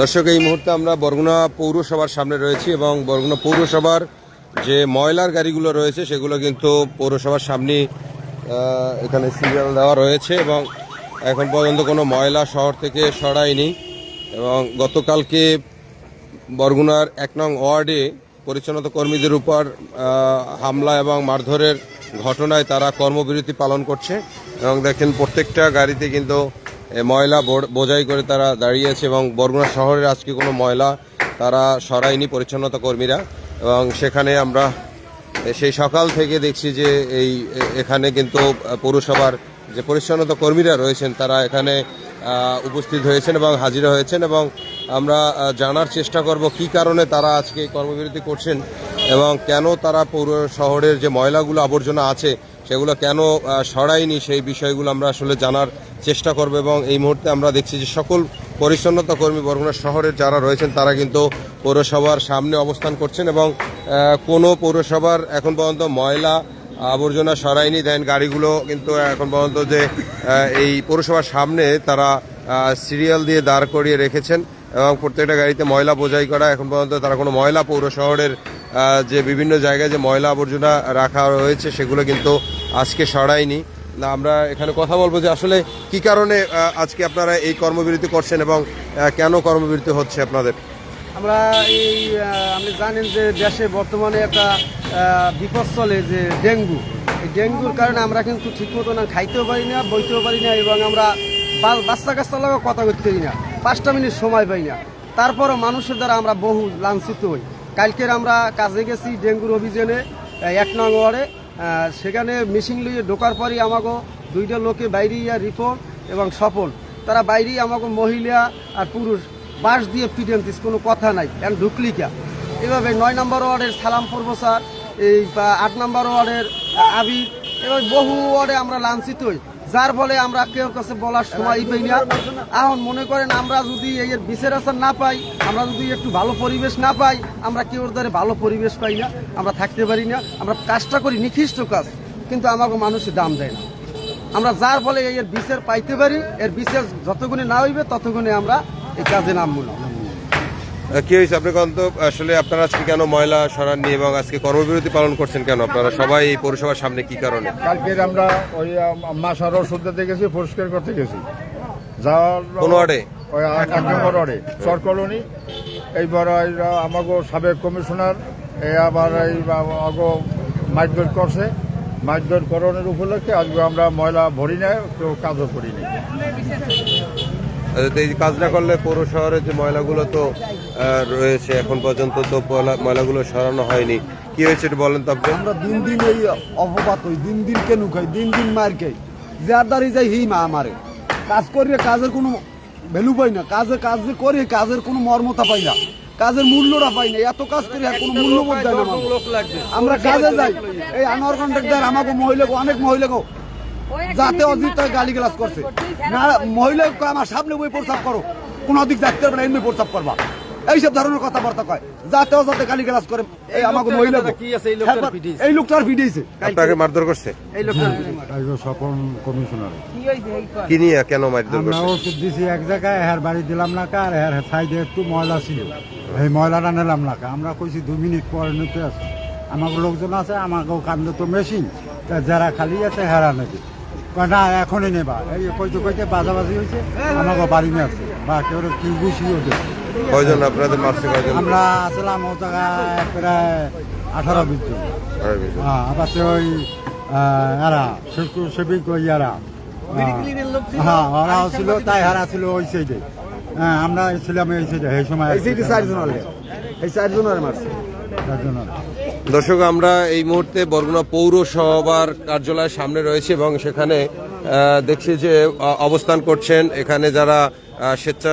দর্শক, এই মুহূর্তে আমরা বরগুনা পৌরসভার সামনে রয়েছি এবং বরগুনা পৌরসভার যে ময়লার গাড়িগুলো রয়েছে, সেগুলো কিন্তু পৌরসভার সামনে এখানে সিরিয়াল দেওয়া রয়েছে এবং এখন পর্যন্ত কোনো ময়লা শহর থেকে সরায়নি এবং গতকালকে বরগুনার এক নং ওয়ার্ডে পরিচ্ছন্নতা কর্মীদের উপর হামলা এবং মারধরের ঘটনায় তারা কর্মবিরতি পালন করছে এবং দেখেন প্রত্যেকটা গাড়িতে কিন্তু ময়লা বোঝাই করে তারা দাঁড়িয়েছে এবং বরগুনা শহরের আজকে কোনো ময়লা তারা সরায়নি পরিচ্ছন্নতা কর্মীরা এবং সেখানে আমরা সেই সকাল থেকে দেখছি যে এই এখানে কিন্তু পৌরসভার যে পরিচ্ছন্নতা কর্মীরা রয়েছেন তারা এখানে উপস্থিত হয়েছেন এবং হাজিরা হয়েছেন এবং আমরা জানার চেষ্টা করব কি কারণে তারা আজকে কর্মবিরতি করছেন এবং কেন তারা পৌর শহরের যে ময়লাগুলো আবর্জনা আছে সেগুলো কেন আহ, সরায়নি সেই বিষয়গুলো আমরা আসলে জানার চেষ্টা করব এবং এই মুহূর্তে আমরা দেখছি যে সকল পরিচ্ছন্নতা কর্মী বরগুনা শহরের যারা রয়েছেন তারা কিন্তু পৌরসভার সামনে অবস্থান করছেন এবং কোনো পৌরসভার এখন পর্যন্ত ময়লা আবর্জনা সরায়নি দেন গাড়িগুলো কিন্তু এখন পর্যন্ত যে এই পৌরসভার সামনে তারা সিরিয়াল দিয়ে দাঁড় করিয়ে রেখেছেন এবং প্রত্যেকটা গাড়িতে ময়লা বোঝাই করা এখন পর্যন্ত তারা কোনো ময়লা পৌর শহরের যে বিভিন্ন জায়গায় যে ময়লা আবর্জনা রাখা রয়েছে সেগুলো কিন্তু আজকে সরায়নি। না, আমরা এখানে কথা বলব যে আসলে কি কারণে আজকে আপনারা এই কর্মবিরতি করছেন এবং কেন কর্মবিরতি হচ্ছে আপনাদের? আমরা এই আপনি জানেন যে দেশে বর্তমানে একটা বিপদ চলে যে ডেঙ্গু। এই ডেঙ্গুর কারণে আমরা কিন্তু ঠিক মতো না খাইতেও পারি না, বইতেও পারি না এবং আমরা বাচ্চা কাচ্চার লাগে কথা করতে পারি না, পাঁচটা মিনিট সময় পাই না। তারপরও মানুষের দ্বারা আমরা বহু লাঞ্ছিত হই। কালকের আমরা কাজে গেছি ডেঙ্গুর অভিযানে এক নং ওয়ার্ডে। সেখানে মেশিন লইয়ে ঢোকার পরই আমাকে দুইটা লোকে বাইরে ইয়া রিপন এবং সফল। তারা বাইরেই আমাকে মহিলা আর পুরুষ, বাঁশ দিয়ে পিটেন্তিস কোনো কথা নাই এখন ঢুকলি কা এভাবে নয় নম্বর ওয়ার্ডের সালাম প্রফেসর এই আট নম্বর ওয়ার্ডের আবির। এবার বহু ওয়ার্ডে আমরা লাঞ্ছিত হই যার ফলে আমরা কেউ কাছে বলার সময় পাই না। এখন মনে করেন আমরা যদি এর বিচার আচার না পাই আমরা যদি একটু ভালো পরিবেশ না পাই আমরা কেউ দ্বারা ভালো পরিবেশ পাই না আমরা থাকতে পারি না আমরা কাজটা করি নিকৃষ্ট কাজ কিন্তু আমাকে মানুষের দাম দেয় না। আমরা যার ফলে এর বিচার পাইতে পারি এর বিচার যতগুণে না হইবে ততগুণে আমরা এই কাজে নামবো না। আহ, কি হয়েছে আপনি কন্ত? আসলে আপনারা আজকে কেন ময়লা সরাননি এবং আজকে কর্মবিরতি পালন করছেন কেন? আপনারা সবাই এই পৌরসভার সামনে কি কারণে? কালকে আমরা ওই মাসার ওষুধ দিতে গেছি পরিষ্কার করতে গেছি। যাওয়ার কোন ওয়ার্ডে? ওই এক নম্বর ওয়ার্ডে চর কলোনি। এইবার আমাকে সাবেক কমিশনার এই আবার এই আগো মাইকদর করছে। মাইকদর করণের উপলক্ষে আজকে আমরা ময়লা ভরি নাই কেউ কাজও করি নি আহ, তো এই কাজ না করলে পৌর শহরের যে ময়লাগুলো তো রয়েছে। এখন পর্যন্ত তো ময়লা- ময়লাগুলো সরানো হয়নি। কি হয়েছে একটু বলেন তো আমরা দিন দিন এই অপবাদ হই দিন দিন কেন খাই, দিন দিন মার খাই। যার দ্বারে যাই হি মা আমারে। কাজ করিয়ে কাজের কোনো ভ্যালু পাই না। কাজে কাজ করি, কাজের কোনো মর্মতা পাই না। কাজের মূল্যটা পাই না। এত কাজ করি আর কোনো মূল্যবোধ দেয় না আমরা কাজে যাই। এই আনোয়ার কন্ট্রাক্টর আমাকে মহিলাকে, অনেক মহিলাকে যাতে অজিত গালি গ্লাস করছে। না মহিলা আমার সামনে বই প্রস্তাব করো। কোনো পারবে না, এমনি প্রস্তাব করবা। এইসব ধরনের কথাবার্তা কয়। যাতে অজাতে গালি গ্লাস করে এই আমাকে মহিলা এই লোকটার ভিডিয়েছে আপনাকে মারধর করছে? এই লোকটার সকল কমিশনার। কি হইছে নিয়ে কেন মারধর আমরা করছে? ওষুধ দিছি এক জায়গায় হের বাড়ি দিলাম না কা আর হের সাইডে একটু ময়লা ছিল। এই ময়লাটা নিলাম না কা আমরা কইছি দুই মিনিট পরে নিতে আছে আমাকে লোকজন আছে আমাকেও কান্দে তো মেশিন। তা যারা খালি আছে হেরা নেবে। কয় না এখনই নেবা। এই কইতে কইতে বাজাবাজি হয়েছে আমাকে বাড়ি নিয়ে আসছে। বা কেউ কি বুঝিও দেয় কয়জন আপনাদের মারছে কয়জন? আমরা আসলাম ও জায়গায় প্রায় আঠারো বিশ জন। হ্যাঁ আবার সে ওই এরা শিল্পু সেবিক ওই এরা? হ্যাঁ ওরাও ছিল তাই হারা ছিল ওই সাইডে হ্যাঁ আমরা ছিলাম এই সাইডে এই সময় এই সিটি চারজন এই চারজন মারছে। চারজন দর্শক আমরা এই মুহূর্তে বরগুনা পৌরসভার কার্যালয়ের সামনে রয়েছে এবং সেখানে দেখছি যে অবস্থান করছেন। এখানে যারা স্বেচ্ছা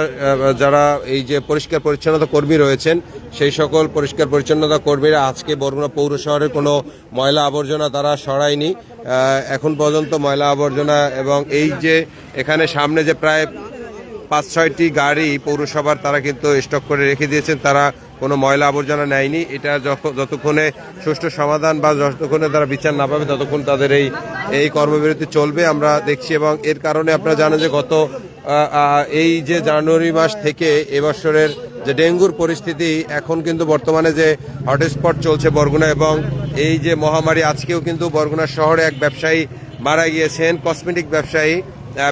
যারা এই যে পরিষ্কার পরিচ্ছন্নতা কর্মী রয়েছেন, সেই সকল পরিষ্কার পরিচ্ছন্নতা কর্মীরা আজকে বরগুনা পৌর শহরের কোনো ময়লা আবর্জনা তারা সরায়নি। এখন পর্যন্ত ময়লা আবর্জনা এবং এই যে এখানে সামনে যে প্রায় পাঁচ, ছয়টি গাড়ি পৌরসভার তারা কিন্তু স্টক করে রেখে দিয়েছেন, তারা কোনো ময়লা আবর্জনা নেয়নি। এটা যতক্ষণে সুষ্ঠু সমাধান বা যতক্ষণে তারা বিচার না পাবে, ততক্ষণ তাদের এই এই কর্মবিরতি চলবে। আমরা দেখছি এবং এর কারণে আপনারা জানেন যে গত এই যে জানুয়ারি মাস থেকে এবছরের যে ডেঙ্গুর পরিস্থিতি, এখন কিন্তু বর্তমানে যে হটস্পট চলছে বরগুনা এবং এই যে মহামারী, আজকেও কিন্তু বরগুনা শহরে এক ব্যবসায়ী মারা গিয়েছেন, কসমেটিক ব্যবসায়ী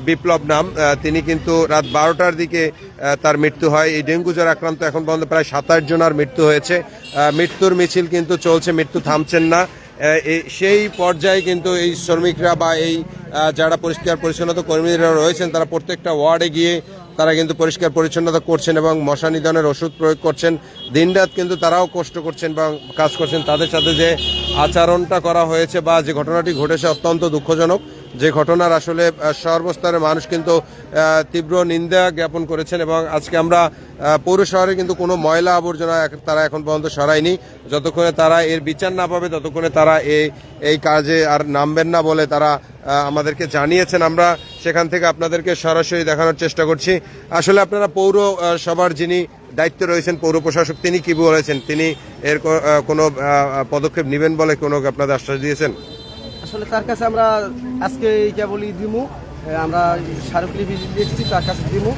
বিপ্লব নাম তিনি কিন্তু রাত বারোটার দিকে তার মৃত্যু হয়। এই ডেঙ্গু জ্বর আক্রান্ত এখন পর্যন্ত প্রায় সাতাশ জনের মৃত্যু হয়েছে। মৃত্যুর মিছিল কিন্তু চলছে, মৃত্যু থামছেন না। সেই পর্যায়ে কিন্তু এই শ্রমিকরা বা এই যারা পরিষ্কার পরিচ্ছন্নতা কর্মীরা রয়েছেন, তারা প্রত্যেকটা ওয়ার্ডে গিয়ে তারা কিন্তু পরিষ্কার পরিচ্ছন্নতা করছেন এবং মশা নিধনের ওষুধ প্রয়োগ করছেন। দিনরাত কিন্তু তারাও কষ্ট করছেন বা কাজ করছেন। তাদের সাথে যে আচরণটা করা হয়েছে বা যে ঘটনাটি ঘটেছে অত্যন্ত দুঃখজনক। যে ঘটনার আসলে সর্বস্তরের মানুষ কিন্তু তীব্র নিন্দা জ্ঞাপন করেছেন এবং আজকে আমরা পৌর শহরে কিন্তু কোনো ময়লা আবর্জনা তারা এখন পর্যন্ত সরায়নি। যতক্ষণে তারা এর বিচার না পাবে, ততক্ষণে তারা এই এই কাজে আর নামবেন না বলে তারা আমাদেরকে জানিয়েছেন। আমরা সেখান থেকে আপনাদেরকে সরাসরি দেখানোর চেষ্টা করছি। আসলে আপনারা পৌর সভার যিনি দায়িত্ব রয়েছেন, পৌর প্রশাসক, তিনি কি বলেছেন? তিনি এর কোনো পদক্ষেপ নেবেন বলে কোনো আপনাদের আশ্বাস দিয়েছেন? আসলে তার কাছে আমরা আজকে এই কেবলই দিমু আমরা আমরা স্মারকলিপি দেখছি, তার কাছে দিমু।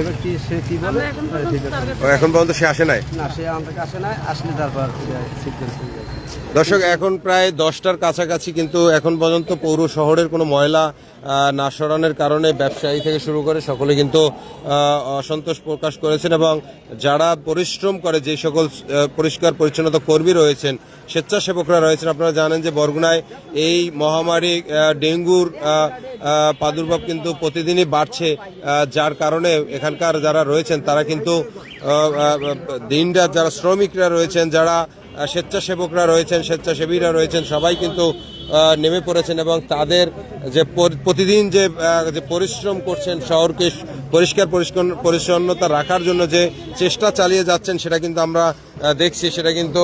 এবার কি সে কি বলে? হ্যাঁ, ঠিক আছে। ও, এখন পর্যন্ত সে আসে নাই? না সে আমাদের কাছে না আসলে তারপর সিদ্ধান্ত হয়ে যাবে। দর্শক এখন প্রায় দশটার কাছাকাছি কিন্তু এখন পর্যন্ত পৌর শহরের কোনো ময়লা না সরানোর কারণে ব্যবসায়ী থেকে শুরু করে সকলে কিন্তু অসন্তোষ প্রকাশ করেছেন এবং যারা পরিশ্রম করে যে সকল পরিষ্কার পরিচ্ছন্নতা কর্মী রয়েছেন স্বেচ্ছাসেবকরা রয়েছেন আপনারা জানেন যে বরগুনায় এই মহামারী ডেঙ্গুর প্রাদুর্ভাব কিন্তু প্রতিদিনই বাড়ছে যার কারণে এখানকার যারা রয়েছেন, তারা কিন্তু দিনরাত যারা শ্রমিকরা রয়েছেন, যারা স্বেচ্ছাসেবকরা রয়েছেন, স্বেচ্ছাসেবীরা রয়েছেন, সবাই কিন্তু নেমে পড়েছেন এবং তাদের যে প্রতিদিন যে পরিশ্রম করছেন শহরকে পরিষ্কার, পরিচ্ছন্নতা রাখার জন্য যে চেষ্টা চালিয়ে যাচ্ছেন, সেটা কিন্তু আমরা দেখছি সেটা কিন্তু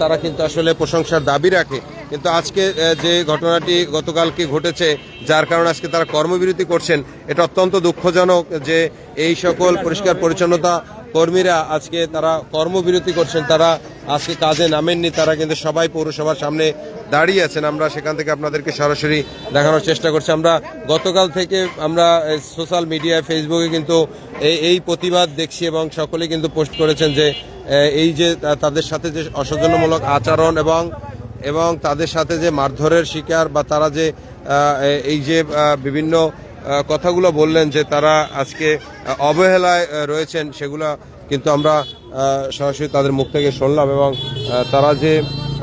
তারা কিন্তু আসলে প্রশংসার দাবি রাখে। কিন্তু আজকে যে ঘটনাটি গতকালকে ঘটেছে, যার কারণে আজকে তারা কর্মবিরতি করছেন, এটা অত্যন্ত দুঃখজনক যে এই সকল পরিষ্কার পরিচ্ছন্নতা কর্মীরা আজকে তারা কর্মবিরতি করছেন, তারা আজকে কাজে নামেননি, তারা কিন্তু সবাই পৌরসভার সামনে দাঁড়িয়ে আছেন। আমরা সেখান থেকে আপনাদেরকে সরাসরি দেখানোর চেষ্টা করছি। আমরা গতকাল থেকে আমরা সোশ্যাল মিডিয়ায়, ফেসবুকে কিন্তু এই প্রতিবাদ দেখছি এবং সকলে কিন্তু পোস্ট করেছেন যে এই যে তাদের সাথে যে অসৌজন্যমূলক আচরণ এবং এবং তাদের সাথে যে মারধরের শিকার বা তারা যে এই যে বিভিন্ন কথাগুলো বললেন যে তারা আজকে অবহেলায় রয়েছেন, সেগুলো কিন্তু আমরা সরাসরি তাদের মুখ থেকে শুনলাম এবং তারা যে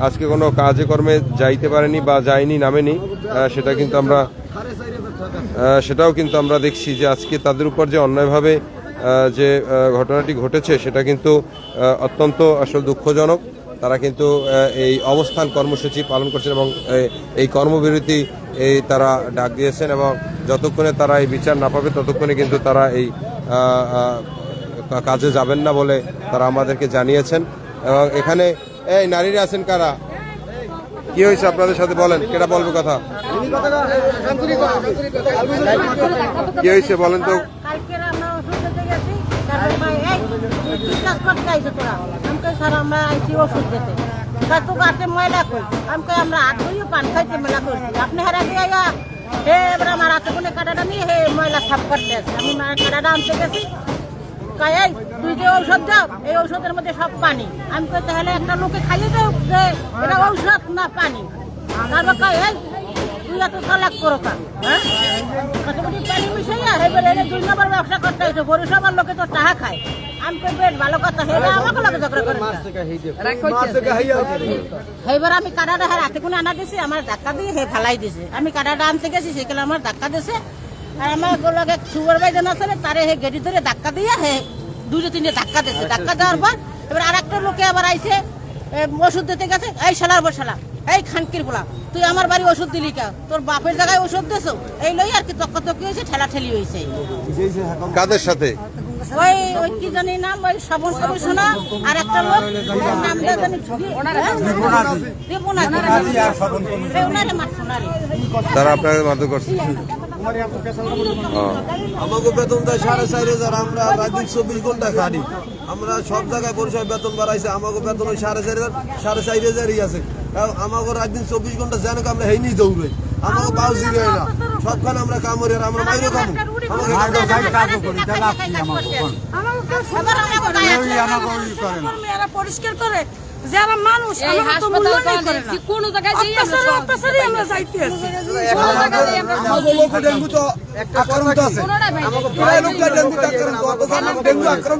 আজকে কোনো কাজে কর্মে যাইতে পারেনি বা যায়নি, নামেনি সেটা কিন্তু আমরা সেটাও কিন্তু আমরা দেখছি যে আজকে তাদের উপর যে অন্যায়ভাবে যে ঘটনাটি ঘটেছে সেটা কিন্তু অত্যন্ত আসলে দুঃখজনক। তারা কিন্তু এই অবস্থান কর্মসূচি পালন করছেন এবং এই- কর্মবিরতি এই তারা ডাক দিয়েছেন এবং যতক্ষণে তারা এই বিচার না পাবে, ততক্ষণে কিন্তু তারা এই কাজে যাবেন না বলে তারা আমাদেরকে জানিয়েছেন। এবং এখানে, এই নারীরা আছেন কারা? কি হয়েছে আপনাদের সাথে বলেন কেটা বলবে কথা? কি হয়েছে বলেন তো কালকে আমরা ওষুধ দিতে গেছি তারপর ভাই এই তুই কাজ করতে আইছো তোরা। আমাকে স্যার, আমরা আইছি ওষুধ দিতে তা তো গাতে ময়লা কই? আমাকে আমরা হাত ধুয়ে পান খাইতে মেলা করছি। আপনি হারা দিয়ে হে, এবার আমার হাতে কোনে কাটাটা নিয়ে, হে, ময়লা সাফ করতে আছে। আমি কাটাটা আনতে গেছি। এই, তুই যে ঔষধ দাও, এই ঔষধের মধ্যে সব পানি। আমি কই, তাহলে একটা লোকে খাইয়ে দাও যে, এটা ঔষধ না পানি। তারপর কয়, এই তুই এত চালাক করো হ্যাঁ? কতগুলি পানি মিশাইয়া এবার এনে দুই নম্বর ব্যবসা করতে হয়েছে পরিষেবার লোকে তো টাকা খায়। আমি বেশ ভালো কথা হেলে আমাকে ঝগড়া করে হ্যাঁ রাতে কোনো আনা দিছি আমার ধাক্কা দিয়ে হে ফালাই দিছে। আমি কাটাটা আনতে গেছি সেখানে আমার ধাক্কা দিছে। আর আমার গোলাকে সুপারভাইজার আছে তারে হে গেড়ি ধরে ধাক্কা দিয়ে হে দুটো তিনটে ধাক্কা দিছে। ধাক্কা দেওয়ার পর এবার আর একটা লোকে আবার আইছে এ, ওষুধ দিতে গেছে। এই শালার বর শালা। এই খানকির বলা তুই আমার বাড়ি ওষুধ দিলি কা? তোর বাপের জায়গায় ওষুধ দিছো? এই লই আর কি তক্কা তক্কি হয়েছে ঠেলা ঠেলি হয়েছে। কাদের সাথে? ওই ওই কি জানি নাম ওই শ্রবণ কবি শোনা আর একটা লোক ওর নামটা জানি এই ওনারে মার শোনারে তারা আপনাদের মারধর করছে। আমাকে বেতন দেয় সাড়ে চার হাজার আমরা রাত চব্বিশ ঘণ্টা খাটি। আমরা সব জায়গায় পরিষেবা বেতন বাড়াইছে আমাকে বেতন ওই সাড়ে চার হাজার সাড়ে চার হাজারই আছে। আর আমাকে রাত দিন চব্বিশ ঘণ্টা জানো আমরা হেই নি দৌড়ে আমাকে পাও জিরে না। সবখানে আমরা কামড়ে আর আমরা পরিষ্কার করে যারা মানুষ কোনো জায়গায় যাইতে আছি। আক্রান্ত আছে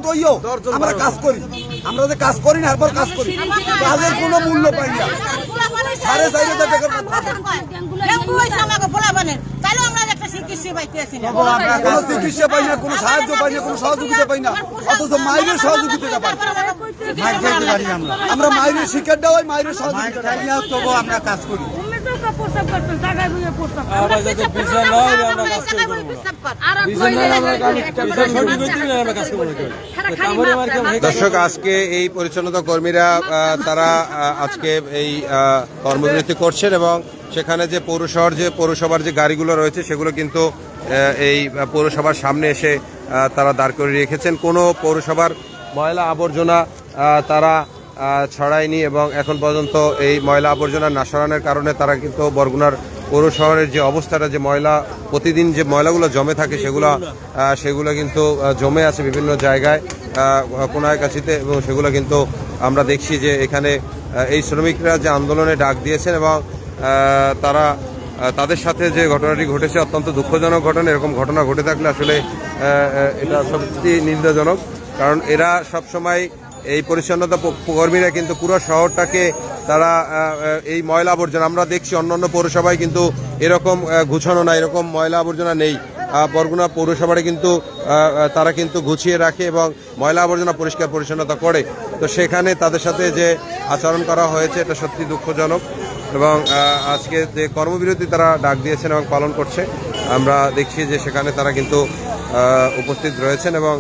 হইও। আমরা কাজ করি। আমরা যে কাজ করি না কাজ করি। কাজের কোনো মূল্য পাই না। সাড়ে চার হাজার টাকার আমরা একটা চিকিৎসা পাইতে আছি কোনো চিকিৎসা পাই না কোনো সাহায্য পাই না কোনো সহযোগিতা পাই না। অথচ মায়ের সহযোগিতা পাই। মাইক আমরা আমরা মায়ের শিক্ষা দেওয়াই মায়ের সহযোগিতা পাই। তবু আমরা কাজ করি। তুমি প্রস্তাব করতে জায়গায় বুঝে প্রস্তাব করো। আমরা পিছাব করব। না, আমরা জায়গায় বলে পিছাব কর। আর দর্শক আজকে এই পরিচ্ছন্নতা কর্মীরা তারা আজকে এই কর্মবিরতি করছেন এবং সেখানে যে পৌরসভার যে পৌরসভার যে গাড়িগুলো রয়েছে সেগুলো কিন্তু এই পৌরসভার সামনে এসে তারা দাঁড় করে রেখেছেন। কোনো পৌরসভার ময়লা আবর্জনা তারা ছড়ায়নি এবং এখন পর্যন্ত এই ময়লা আবর্জনা না সরানোর কারণে তারা কিন্তু বরগুনার পৌর শহরের যে অবস্থাটা, যে ময়লা, প্রতিদিন যে ময়লাগুলো জমে থাকে সেগুলো সেগুলো কিন্তু জমে আছে বিভিন্ন জায়গায় কোনায় কাছিতে এবং সেগুলো কিন্তু আমরা দেখছি যে এখানে এই শ্রমিকরা যে আন্দোলনে ডাক দিয়েছেন এবং তারা তাদের সাথে যে ঘটনাটি ঘটেছে অত্যন্ত দুঃখজনক ঘটনা, এরকম ঘটনা ঘটে থাকলে আসলে এটা সত্যি নিন্দাজনক কারণ এরা সবসময় এই পরিচ্ছন্নতা কর্মীরা কিন্তু পুরো শহরটাকে তারা এই ময়লা আবর্জনা, আমরা দেখছি অন্যান্য পৌরসভায় কিন্তু এরকম গুছানো না এরকম ময়লা আবর্জনা নেই। বরগুনা পৌরসভাটা কিন্তু তারা কিন্তু গুছিয়ে রাখে এবং ময়লা আবর্জনা পরিষ্কার পরিচ্ছন্নতা করে। তো সেখানে তাদের সাথে যে আচরণ করা হয়েছে, এটা সত্যি দুঃখজনক এবং আজকে যে কর্মবিরতি তারা ডাক দিয়েছেন এবং পালন করছে, আমরা দেখছি যে সেখানে তারা কিন্তু উপস্থিত রয়েছেন এবং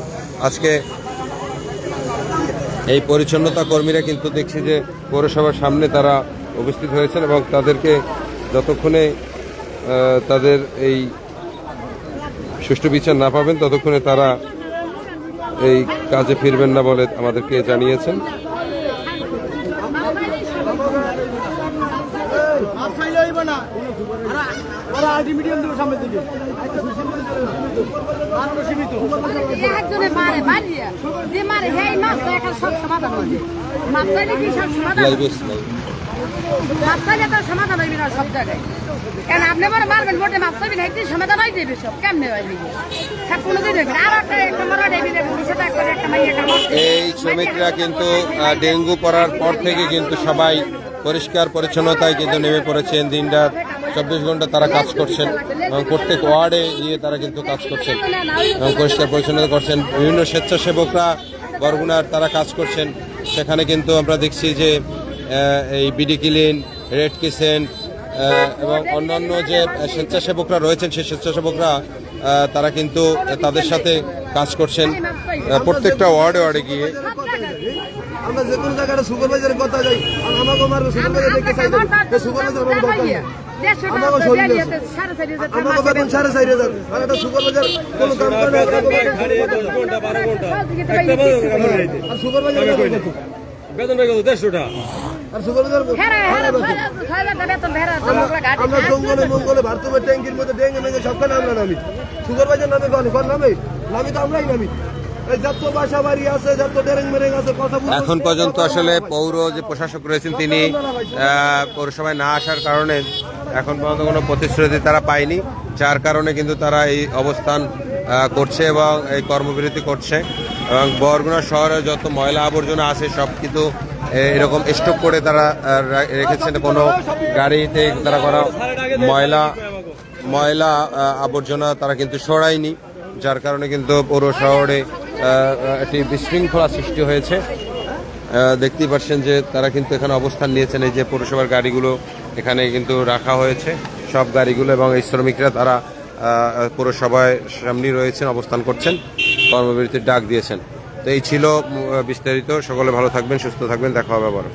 আজকে এই পরিচ্ছন্নতা কর্মীরা কিন্তু দেখছি যে পৌরসভার সামনে তারা উপস্থিত হয়েছেন এবং তাদেরকে যতক্ষণে তাদের এই সুষ্ঠু বিচার না পাবেন, ততক্ষণে তারা এই কাজে ফিরবেন না বলে আমাদেরকে জানিয়েছেন। সমাধান হইবে না সব জায়গায়। আপনি মারবেন মোটে মাপ সমাধান হয়ে যাবে সব। কেমনে। আর একটা একটা মরা দেবী এই শ্রমিকরা কিন্তু ডেঙ্গু পড়ার পর থেকে কিন্তু সবাই পরিষ্কার পরিচ্ছন্নতায় কিন্তু নেমে পড়েছেন দিনরাত। চব্বিশ ঘণ্টা তারা কাজ করছেন এবং প্রত্যেক ওয়ার্ডে গিয়ে তারা কিন্তু কাজ করছেন এবং পরিষ্কার পরিচ্ছন্নতা করছেন। বিভিন্ন স্বেচ্ছাসেবকরা বরগুনার তারা কাজ করছেন। সেখানে কিন্তু আমরা দেখছি যে এই বিডি ক্লিন, রেড কিসেন্ট এবং অন্যান্য যে স্বেচ্ছাসেবকরা রয়েছেন, সেই স্বেচ্ছাসেবকরা তারা কিন্তু তাদের সাথে কাজ করছেন। প্রত্যেকটা ওয়ার্ডে ওয়ার্ডে গিয়ে। আমরা যে কোনো জায়গায় সুপারভাইজারের কথা যাই আমাকে মারবে, সুপারভাইজার দেখতে চাই সুপারভাইজার দরকার বেতন আমরা জঙ্গলে মঙ্গলে ট্যাঙ্কির মধ্যে ডেঙ্গে মেঙ্গে সবখানে আমরা নামি। নামে নামে? নামি তো আমরাই নামি। যত বাসা বাড়ি আছে যত ডেরেং মেরেং আছে কথা বলতে- এখন পর্যন্ত আসলে পৌর যে প্রশাসক রয়েছেন তিনি আহ, পৌরসভায় না আসার কারণে এখন পর্যন্ত কোনো প্রতিশ্রুতি তারা পায়নি, যার কারণে কিন্তু তারা এই অবস্থান করছে এবং এই কর্মবিরতি করছে। এবং বরগুনা শহরে যত ময়লা আবর্জনা আছে, সব কিন্তু এরকম স্টক করে তারা রেখেছেন। কোনো গাড়িতে তারা করা ময়লা ময়লা আবর্জনা তারা কিন্তু সরায়নি, যার কারণে কিন্তু পৌর শহরে একটি বিশৃঙ্খলা সৃষ্টি হয়েছে। দেখতেই পাচ্ছেন যে তারা কিন্তু এখানে অবস্থান নিয়েছেন। এই যে পৌরসভার গাড়িগুলো এখানে কিন্তু রাখা হয়েছে। সব গাড়িগুলো এবং এই শ্রমিকরা তারা পৌরসভায় সামনেই রয়েছেন, অবস্থান করছেন, কর্মবিরতির ডাক দিয়েছেন। তো এই ছিল বিস্তারিত। সকলে ভালো থাকবেন, সুস্থ থাকবেন। দেখা হবে আবার